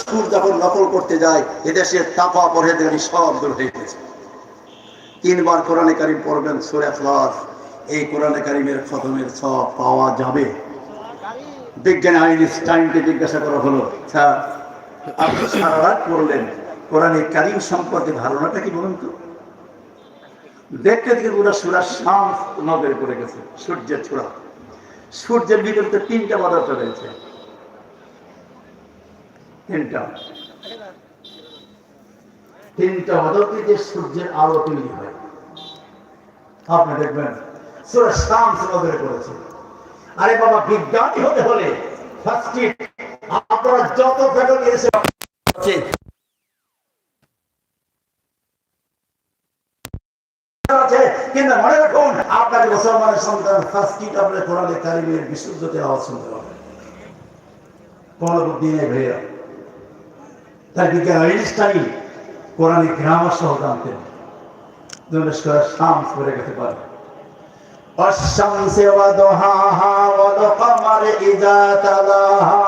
সুর যখন নকল করতে যায় এদেশে তাপা পরহেদারি সব দূর হয়ে গেছে। তিনবার কোরআনে কারিম পড়বেন, সুরে ফ্লাস এই কোরআনে কারিমের খতমের সব পাওয়া যাবে। বিজ্ঞানী আইনস্টাইনকে জিজ্ঞাসা করা হলো, স্যার, আপনি সারা রাত পড়লেন, কোরআনে কারিম সম্পর্কে ধারণাটা কি বলুন তো? দেখতে দেখতে পুরো সুরা শাম নজরে পড়ে গেছে, সূর্যের ছোড়া সূর্যের ভিতরে তিনটা পদার্থ রয়েছে তিনটা। তিনটা সূর্যের আলো তৈরি হয়। আপনি দেখবেন আরে বাবা, বিজ্ঞানী হতে হলে আপনারা যত এসে আপনাকে মুসলমানের সন্তান ফার্স্ট কিট আপনার আওয়াজ শুনতে হবে কোন বুদ্ধি নেই ভাইয়া। তাই বিজ্ঞান আইনস্টাইন কোরআনে গ্রামার সহ জানতেন শামস করে গেতে পারে والشمس وضحاها والقمر إذا تلاها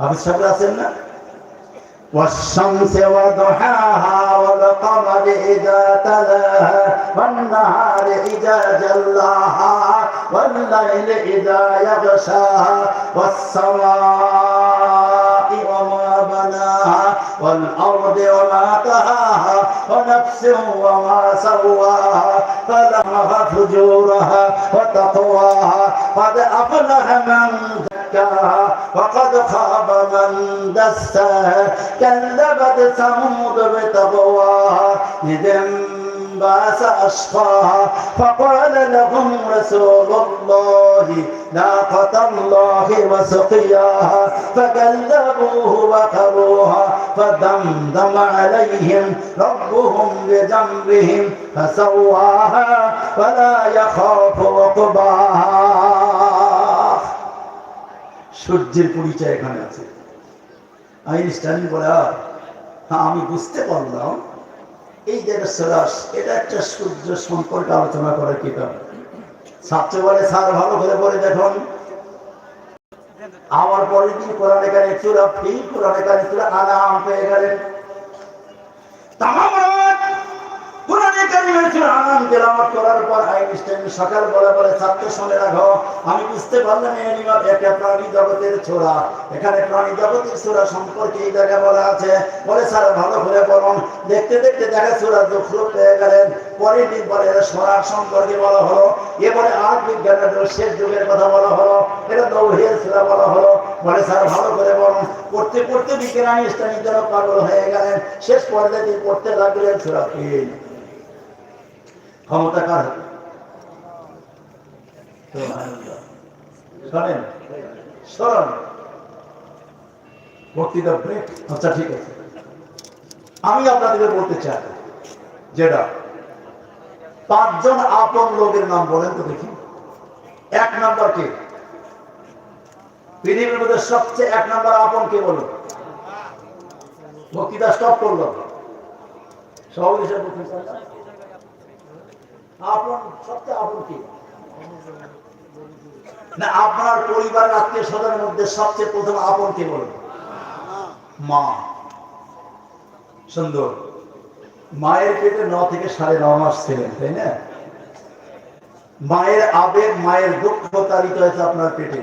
হাফিজ সাহেব আছেন না والشمس وضحاها والقمر إذا تلاها والنهار إذا جلاها والليل إذا يغشاها والسماء وما بناها والأرض وما طهاها ونفس وما سواها فلمها فجورها وتقواها. قد أفلح من زكاها وقد خاب من دساها. كذبت ثمود بتقواها إذ انبعث أشقاها. فقال لهم رسول الله ناقة الله وسقياها. فكذبوه وقروها فدمدم عليهم ربهم بذنبهم فسواها ولا يخاف عقباها সূর্যের পরিচয় এখানে আছে আইনস্টাইন বলে আর হ্যাঁ আমি বুঝতে পারলাম এই যে সরাস এটা একটা সূর্য সম্পর্কে আলোচনা করার কিতাব ছাত্র বলে স্যার ভালো করে বলে দেখুন আমার পরে কি কোরআনে কানে চূড়া ফিল কোরআনে কানে চূড়া আলাম পেয়ে গেলেন। তাম পর আইনস্টাইন সম্পর্কে বলা হলো। এবারে আজ বিজ্ঞানের শেষ যুগের কথা বলা হলো। এটা দৌড়িয়ে ছোড়া বলা হলো। বলে, স্যার, ভালো করে বলুন। পড়তে পড়তে বিজ্ঞান আইনস্টাইনের জন্য পাগল হয়ে গেলেন। শেষ পর্যায়ে পড়তে লাগলেন ছোড়া ক্ষমতা কার? আচ্ছা ঠিক আছে। আমি আপনাদের বলতে চাই যেটা পাঁচজন আপন লোকের নাম বলেন তো দেখি। এক নাম্বার কে? পৃথিবীর মধ্যে সবচেয়ে এক নাম্বার আপন কে বলুন? বক্তৃতা স্টপ করল সব হিসেবে? আপন, সবচেয়ে আপন না, আপনার পরিবার আত্মীয় স্বজনের মধ্যে সবচেয়ে প্রথম আপন কে বলুন? মা। সুন্দর। মায়ের পেটে ন থেকে সাড়ে ন মাস ছিলেন, তাই না? মায়ের আবেগ, মায়ের দুঃখ তারিত হয়েছে আপনার পেটে।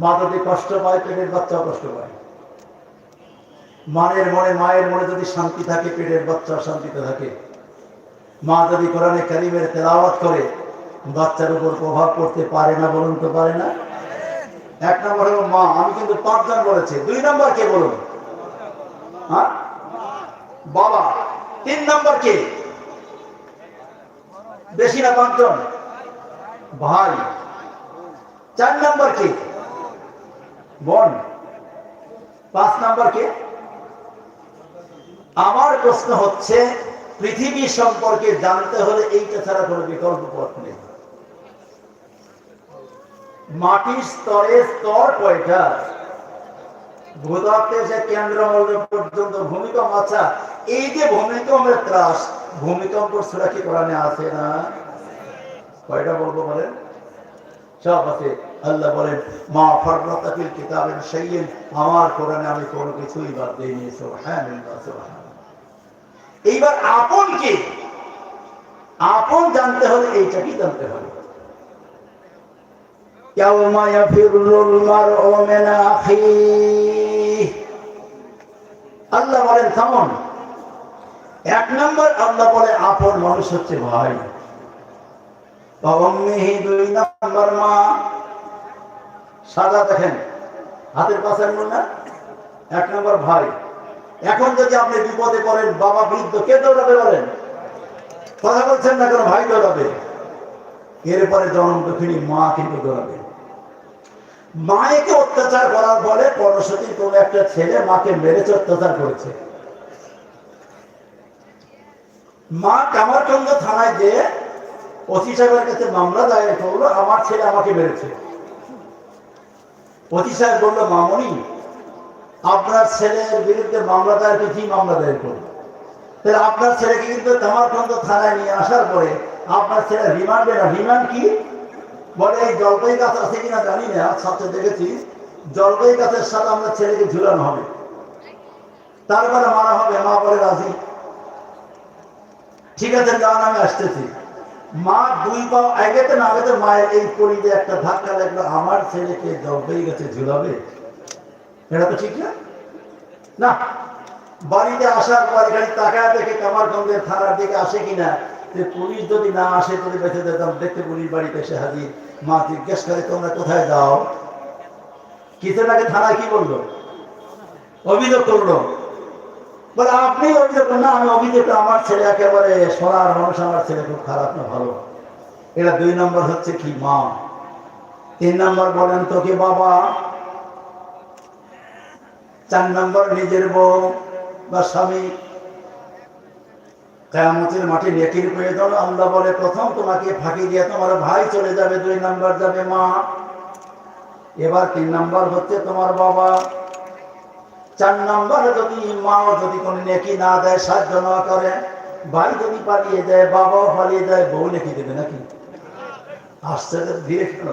মা যদি কষ্ট পায়, পেটের বাচ্চাও কষ্ট পায়। মায়ের মনে মায়ের মনে যদি শান্তি থাকে, পেটের বাচ্চা শান্তিতে থাকে। মা যদি কোরআনে কারিমের তেলাওয়াত করে, বাচ্চার উপর প্রভাব পড়তে পারে না বলুন তো পারে না? এক নম্বর হলো মা, আমি কিন্তু পাঁচজন বলেছি। দুই নম্বর কে বলুন? হ্যাঁ? বাবা। তিন নম্বর কে? বেশি না পাঁচজন? ভাই। চার নম্বর কে? বোন। পাঁচ নম্বর কে? আমার প্রশ্ন হচ্ছে পৃথিবী সম্পর্কে জানতে হলে এইটা ছাড়া কোনো বিকল্প পথ নেই। মাটির স্তরে স্তর কয়টা? ভূতত্ত্বের যে কেন্দ্র পর্যন্ত ভূমিকম্প আচ্ছা এই যে ভূমিকম্পের ত্রাস, ভূমিকম্প ছাড়া কি কোরআনে আছে না? কয়টা বলব বলেন? সব আছে। আল্লাহ বলেন, মা ফররাতাফিল কিতাবের সাইয়্যিন আমার কোরআনে আমি কোনো কিছুই বাদ দেইনি, সুবহানাল্লাহ সুবহানাল্লাহ। এইবার আপন কে? আপন জানতে হলে এইটাকেই জানতে হবে আল্লাহ বলেন, থামন। এক নম্বর, আল্লাহ বলে, আপন মানুষ হচ্ছে ভাই। দুই নম্বর মা। সাদা দেখেন। হাতের পাশের মনে এক নম্বর ভাই। এখন যদি আপনি বিপদে পড়েন, বাবা বৃদ্ধ, কে দৌড়াবে বলেন? কথা বলছেন না কেন? ভাই দৌড়াবে। এরপরে জন্ম দক্ষিণী মা কিন্তু দৌড়াবে। মায়েকে অত্যাচার করার ফলে পরশতী কোন একটা ছেলে মাকে মেরেছে, অত্যাচার করেছে। মা কামারচন্দ্র থানায় যে অতি সাহেবের কাছে মামলা দায়ের করল, আমার ছেলে আমাকে মেরেছে। অতি সাহেব বলল, মামনি আপনার ছেলের বিরুদ্ধে মামলা দায়ের কি মামলা দায়ের করল তাহলে আপনার ছেলেকে কিন্তু কামারচন্দ্র থানায় নিয়ে আসার পরে আপনার ছেলে রিমান্ডে না। রিমান্ড কি? বলে এই জলপাই গাছ আছে কিনা জানি না সাথে দেখেছি। জলপাই গাছের সাথে আমরা ছেলেকে ঝুলানো হবে। তারপরে মারা হবে, মা বলে রাজি। ঠিক আছে যান আমি আসতেছি। মা দুই পা আগেতে না আগেতে মায়ের এই পরিতে একটা ধাক্কা লাগল, আমার ছেলেকে জলপাই গাছে ঝুলাবে? এটা তো ঠিক না? না। বাড়িতে আসার পর এখানে তাকায় দেখে কামারগঞ্জের থানার দিকে আসে কিনা? যে পুলিশ যদি না আসে যদি বেঁচে যেতাম। দেখতে পুলিশ বাড়িতে এসে হাজির। মা জিজ্ঞেস করে, তোমরা কোথায় যাও? কিছুদিন আগে থানায় কি বলল? অভিযোগ করল। বলে, আপনি অভিযোগ না, আমি অভিযোগ আমার ছেলে একেবারে সরার মানুষ, আমার ছেলে খুব খারাপ না, ভালো। এটা দুই নম্বর হচ্ছে কি মা? তিন নম্বর বলেন তো কি বাবা? চার নম্বর নিজের বউ বা স্বামী। কেয়ামতের মাঠে নেকির প্রয়োজন আল্লাহ বলে, প্রথম তোমাকে ফাঁকি দিয়ে তোমার ভাই চলে যাবে, দুই নাম্বার যাবে মা। এবার তিন নাম্বার হচ্ছে তোমার বাবা। চার নাম্বার যদি মাও যদি কোনো নেকি না দেয়, সাহায্য না করে, ভাই যদি পালিয়ে দেয় বাবাও পালিয়ে দেয় বউ নেকি দেবে নাকি? তো ধীরে কেন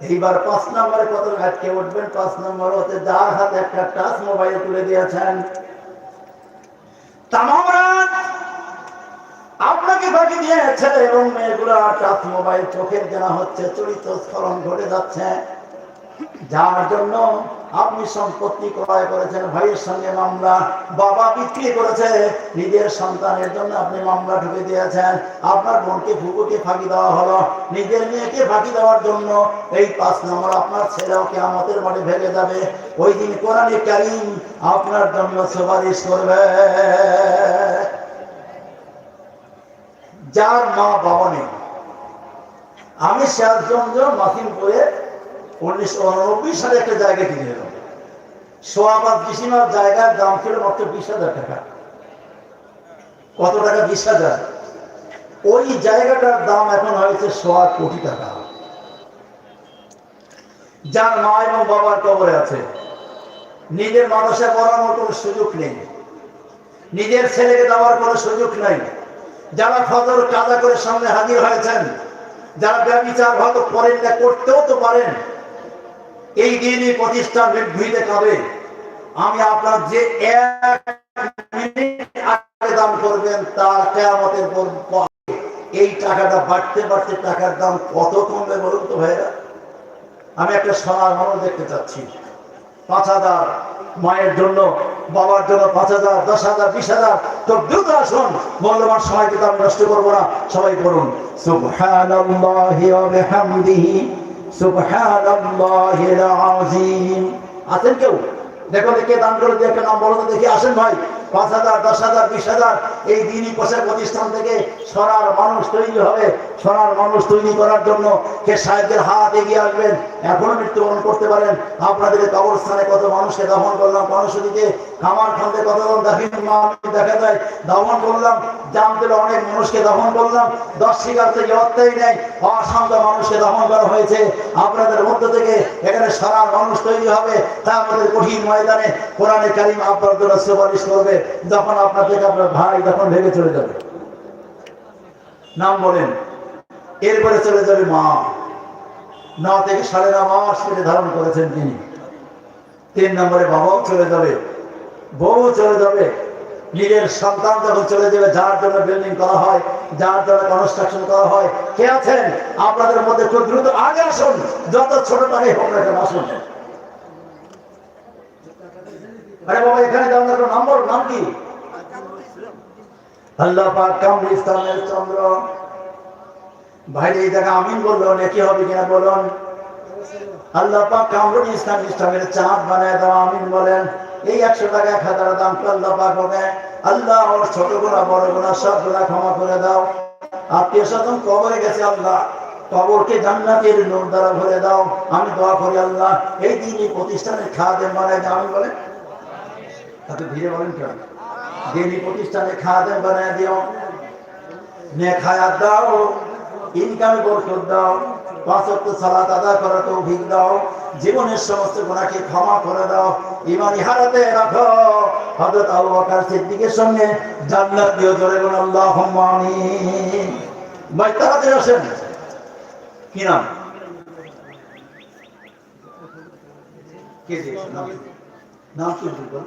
এইবার পাঁচ নম্বরে কত আটকে উঠবেন? পাঁচ নম্বর হতে যার হাতে একটা টাচ মোবাইল তুলে দিয়েছেন। আপনাকে বাকি দিয়েছে এবং মেয়েগুলো টাচ মোবাইল চোখের জানা হচ্ছে চরিত্র স্মরণ ঘটে যাচ্ছে। যার জন্য আপনি সম্পত্তি ক্রয় করেছেন, ভাইয়ের সঙ্গে মামলা, বাবা বিক্রি করেছে, নিজের সন্তানের জন্য আপনি মামলা ঢুকে দিয়েছেন, আপনার বোনকে ফুকুকে ফাঁকি দেওয়া হলো, নিজের মেয়েকে ফাঁকি দেওয়ার জন্য এই পাঁচ নম্বর আপনার ছেলেও কেয়ামতের মাঠে ভেঙে যাবে। ওই দিন কোরআনে কারিম আপনার জন্য সুপারিশ করবে। যার মা বাবা নেই, আমি শেয়ারগঞ্জ মাসিমপুরে উনিশশো উননব্বই সালে একটা জায়গা কিনে এলাম সোয়াবাদ বিসিমার জায়গার দাম ছিল মাত্র বিশ হাজার টাকা। কত টাকা? বিশ হাজার। ওই জায়গাটার দাম এখন হয়েছে সোয়া কোটি টাকা। যার মা এবং বাবার কবরে আছে। নিজের মানুষে করার মতো সুযোগ নেই। নিজের ছেলেকে দেওয়ার কোনো সুযোগ নেই। যারা ফজর কাজা করে সামনে হাজির হয়েছেন, যারা ব্যবচার হয়তো করেন না, করতেও তো পারেন। এই দিনই প্রতিষ্ঠান নির্ভীতে কাবে আমি আপনার যে মিনিট করবেন, তার কেয়ামতের এই টাকাটা বাড়তে বাড়তে টাকার দাম কত কমবে বলুন তো ভাইরা আমি একটা সোনার মানুষ দেখতে চাচ্ছি। পাঁচ হাজার মায়ের জন্য, বাবার জন্য পাঁচ হাজার, দশ হাজার, বিশ হাজার। তো দ্রুত আসুন, মূল্যবান সময় কিন্তু আমি নষ্ট করব না। সবাই করুন সুবহানাল্লাহি বিহামদিহি। সুবহানাল্লাহিল আযীম। আছেন কেউ? দেখো কে দান করে দিয়ে একটা নাম বলো দেখি আসেন ভাই। পাঁচ হাজার, দশ হাজার, বিশ হাজার, এই দিনই পোশাক প্রতিষ্ঠান থেকে সরার মানুষ তৈরি হবে। সরার মানুষ তৈরি করার জন্য কে সাহেবদের হাত এগিয়ে আসবেন? এখনও মৃত্যুবরণ করতে পারেন। আপনাদের কবরস্থানে কত মানুষকে দমন করলাম কনসদিকে কামার খন্দে কতজন দেখেন দেখা যায় দমন করলাম পেলে অনেক মানুষকে দমন করলাম, দশ শিকার থেকে অত্যাই নেই, অসংখ্য মানুষকে দমন করা হয়েছে। আপনাদের মধ্য থেকে এখানে সারা মানুষ তৈরি হবে, তা আমাদের কঠিন ময়দানে কোরআনে কারিম আপনার জন্য সুপারিশ করবে, যখন আপনার থেকে আপনার ভাই তখন ভেবে চলে যাবে। নাম বলেন, এরপরে চলে যাবে মা। ন থেকে সাড়ে ন মাস পেটে ধারণ করেছেন তিনি। তিন নম্বরে বাবাও চলে যাবে বউ চলে যাবে, নিজের সন্তান যখন চলে যাবে, যার জন্য বিল্ডিং করা হয়, যার জন্য কনস্ট্রাকশন করা হয়, কে আছেন? আপনাদের মধ্যে খুব দ্রুত আগে আসুন, যত ছোট টাকাই হোক না কেন আসুন। আরে বাবা, এখানে যাওয়ার নম্বর, নাম কি? আল্লাহ পাক ইসলামের চন্দ্র। ভাইরে এই আমিন বলল নাকি হবে কিনা বলুন। আল্লাহ পাক কামরুল ইসলাম ইসলামের চাঁদ বানায় দাও, আমিন বলেন। এই একশো টাকা, এক হাজার দাম আল্লাহ পাক ওকে আল্লাহ ওর ছোট গোনা বড় গোনা সব গোনা ক্ষমা করে দাও। আত্মীয় স্বজন কবরে গেছে আল্লাহ। কবরকে জান্নাতের নূর দ্বারা ভরে দাও। আমি দোয়া করি আল্লাহ, এই দিন এই প্রতিষ্ঠানের খাদেম বানায় দাও আমি বলেন। তাতে ধীরে বলেন কেন? দিনী প্রতিষ্ঠানে খাদেম বানায় দিও। নে খায়াত দাও। ইনকামে বরকত দাও পাঁচ ওয়াক্ত সালাত আদায় করার তৌফিক দাও, জীবনের সমস্ত গুনাহকে ক্ষমা করে দাও ইমানি হারাতে রাখো। হযরত আবু বকর সিদ্দিকের সঙ্গে জান্নাত দিও জোরে বলুন, আল্লাহুম্মা আমিন। ভাই, তাড়াতাড়ি আসেন। কি নাম? কে নাম নাম কি? বল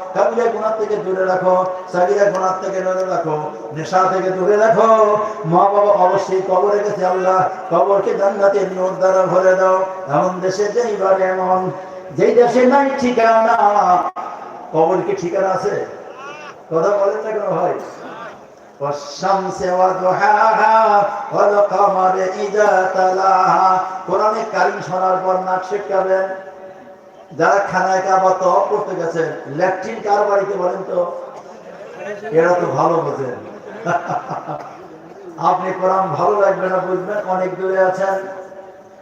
কাবিলা গুণার থেকে দূরে রাখো সাগিরা গুণার থেকে দূরে রাখো নেশা থেকে দূরে রাখো মা বাবা অবশ্যই কবরে গেছে আল্লাহ কবরকে জান্নাতের নূর দ্বারা ভরে দাও এমন দেশে যেইবার এমন যেই দেশে নাই ঠিকানা কবর কি ঠিকানা আছে কথা বলেন না কেন ভাই والشمس وضحاها والقمر إذا تلاها কোরআনে কারিম শোনার পর নাক শিক্ষাবেন যারা খানায় কাবা তো করতে গেছেন ল্যাট্রিন কার বাড়িতে বলেন তো? এরা তো ভালো বোঝেন। আপনি কোরআন ভালো লাগবে না বুঝবেন? অনেক দূরে আছেন।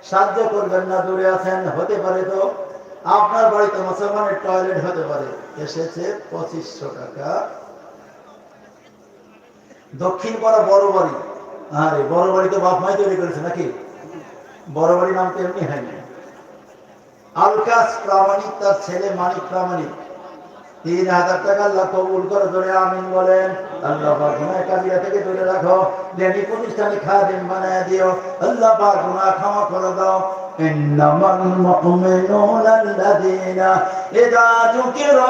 সাহায্য করবেন না, দূরে আছেন, হতে পারে তো। আপনার বাড়িতে মুসলমানের টয়লেট হতে পারে। এসেছে পঁচিশশো টাকা। দক্ষিণ পাড়া বড় বাড়ি। আরে, বড় বাড়ি তো বাপ মাই তৈরি করেছে নাকি? বড় বাড়ি নাম তো এমনি হয়নি। আলকাস প্রামাণিক, তার ছেলে মানিক প্রামাণিক। তিন হাজার টাকা আল্লাহ কবুল করে ধরে, আমিন বলেন। আল্লাহ পাক গুনাহ কাবিরা থেকে দূরে রাখো। দেনি প্রতিষ্ঠানে খাদিম বানায় দিও। আল্লাহ পাক গুনাহ ক্ষমা করে দাও। ইন্নামাল মুমিনুনা আল্লাযীনা ইযা যুকিরা